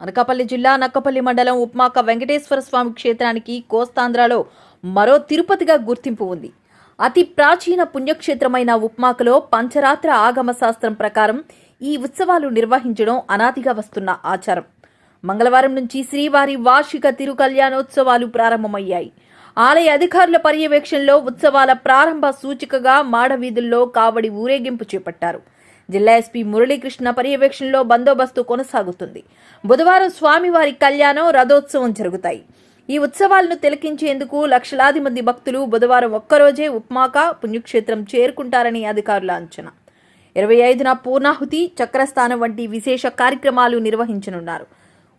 అనకాపల్లి జిల్లా నక్కపల్లి మండలం ఉప్మాక వెంకటేశ్వర స్వామి క్షేత్రానికి కోస్తాంధ్రలో మరో తిరుపతిగా గుర్తింపు ఉంది. అతి ప్రాచీన పుణ్యక్షేత్రమైన ఉప్మాకలో పంచరాత్ర ఆగమ శాస్త్రం ప్రకారం ఈ ఉత్సవాలు నిర్వహించడం అనాదిగా వస్తున్న ఆచారం. మంగళవారం నుంచి శ్రీవారి వార్షిక తిరుకల్యాణోత్సవాలు ప్రారంభమయ్యాయి. ఆలయ అధికారుల పర్యవేక్షణలో ఉత్సవాల ప్రారంభ సూచికగా మాడవీధుల్లో కావడి ఊరేగింపు చేపట్టారు. జిల్లా ఎస్పీ మురళీకృష్ణ పర్యవేక్షణలో బందోబస్తు కొనసాగుతుంది. బుధవారం స్వామివారి కళ్యాణం రథోత్సవం జరుగుతాయి. ఈ ఉత్సవాలను తిలకించేందుకు లక్షలాది మంది భక్తులు బుధవారం ఒక్కరోజే ఉప్మాక పుణ్యక్షేత్రం చేరుకుంటారని అధికారుల అంచనా. ఇరవై ఐదున పూర్ణాహుతి చక్రస్థానం వంటి విశేష కార్యక్రమాలు నిర్వహించనున్నారు.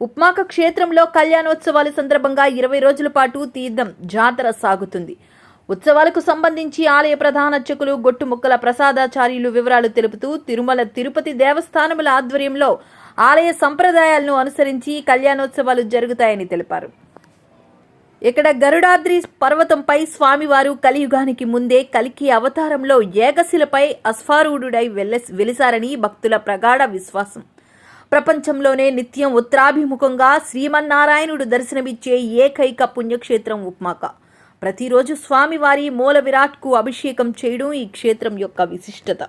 ఉప్మాక క్షేత్రంలో కళ్యాణోత్సవాల సందర్భంగా ఇరవై రోజుల పాటు తీర్థం జాతర సాగుతుంది. ఉత్సవాలకు సంబంధించి ఆలయ ప్రధానర్చకులు గొట్టుముక్కల ప్రసాదాచార్యులు వివరాలు తెలుపుతూ తిరుమల తిరుపతి దేవస్థానముల ఆధ్వర్యంలో ఆలయ సంప్రదాయాలను అనుసరించి కళ్యాణోత్సవాలు జరుగుతాయని తెలిపారు. ఇక్కడ గరుడాద్రి పర్వతంపై స్వామివారు కలియుగానికి ముందే కలికి అవతారంలో ఏకశిలపై అస్ఫారూఢుడై వెల్ల వెలిసారని భక్తుల ప్రగాఢ విశ్వాసం. ప్రపంచంలోనే నిత్యం ఉత్తరాభిముఖంగా శ్రీమన్నారాయణుడు దర్శనమిచ్చే ఏకైక పుణ్యక్షేత్రం ఉప్మాక. ప్రతిరోజు స్వామివారి మూల విరాట్కు అభిషేకం చేయడం ఈ క్షేత్రం యొక్క విశిష్టత.